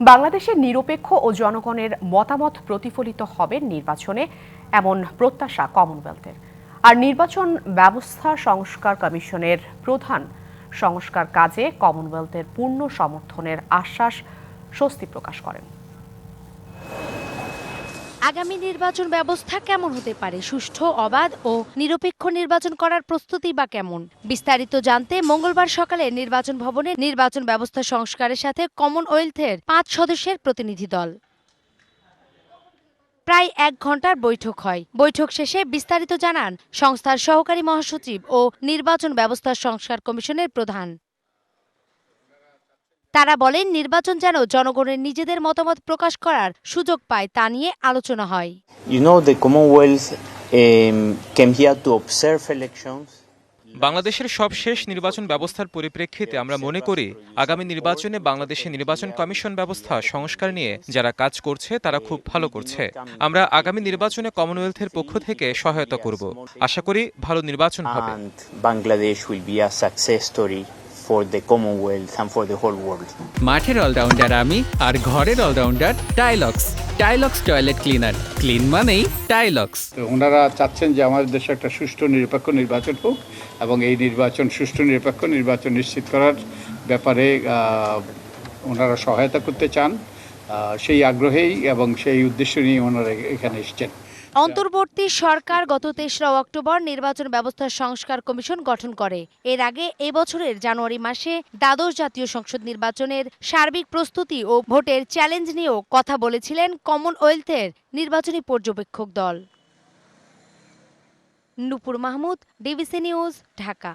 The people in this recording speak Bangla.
বাংলাদেশের নিরপেক্ষ ও জনগণের মতামত প্রতিফলিত হবে নির্বাচনে, এমন প্রত্যাশা কমনওয়েলথের। আর নির্বাচন ব্যবস্থা সংস্কার কমিশনের প্রধান সংস্কার কাজে কমনওয়েলথের পূর্ণ সমর্থনের আশ্বাস স্বস্তি প্রকাশ করেন। আগামী নির্বাচন ব্যবস্থা কেমন হতে পারে? সুষ্ঠু, অবাধ ও নিরপেক্ষ নির্বাচন করার প্রস্তুতি বা কেমন? বিস্তারিত জানতে মঙ্গলবার সকালে নির্বাচন ভবনে নির্বাচন ব্যবস্থা সংস্কারের সাথে কমনওয়েলথের পাঁচ সদস্যের প্রতিনিধি দল। প্রায় এক ঘণ্টার বৈঠক হয়। বৈঠক শেষে বিস্তারিত জানান সংস্থার সহকারী মহাসচিব ও নির্বাচন ব্যবস্থা সংস্কার কমিশনের প্রধান। তারা বলেন নির্বাচন যেন জনগণের নিজেদের মতামত প্রকাশ করার সুযোগ পায় তা নিয়ে আলোচনা হয়। You know, the Commonwealth um, came here to observe elections. বাংলাদেশের সবশেষ নির্বাচন ব্যবস্থার পরিপ্রেক্ষিতে আমরা মনে করি আগামী নির্বাচনে বাংলাদেশের নির্বাচন কমিশন ব্যবস্থা সংস্কার নিয়ে যারা কাজ করছে তারা খুব ভালো করছে। আমরা আগামী নির্বাচনে কমনওয়েলথের পক্ষ থেকে সহায়তা করব। আশা করি ভালো নির্বাচন হবে। Bangladesh will be a success story. For the Commonwealth and for the whole world. মাঠের অলরাউন্ডার আমি আর ঘরের allrounder Tilex Tilex toilet cleaner clean মানেই টাইলক্স তো ওনারা চাচ্ছেন যে আমাদের দেশে একটা সুষ্ঠু নিরপেক্ষ নির্বাচন হোক এবং এই নির্বাচন সুষ্ঠু নিরপেক্ষ নির্বাচন নিশ্চিত করার ব্যাপারে ওনারা সহায়তা করতে চান। সেই আগ্রহেই এবং সেই উদ্দেশ্য নিয়ে ওনারা এখানে এসেছেন। অন্তর্বর্তী সরকার গত তেসরা অক্টোবর নির্বাচন ব্যবস্থা সংস্কার কমিশন গঠন করে। এর আগে এবছরের বছরের জানুয়ারি মাসে দ্বাদশ জাতীয় সংসদ নির্বাচনের সার্বিক প্রস্তুতি ও ভোটের চ্যালেঞ্জ নিয়েও কথা বলেছিলেন কমনওয়েলথের নির্বাচনী পর্যবেক্ষক দল। Nupur Mahmud, DBC news, Dhaka.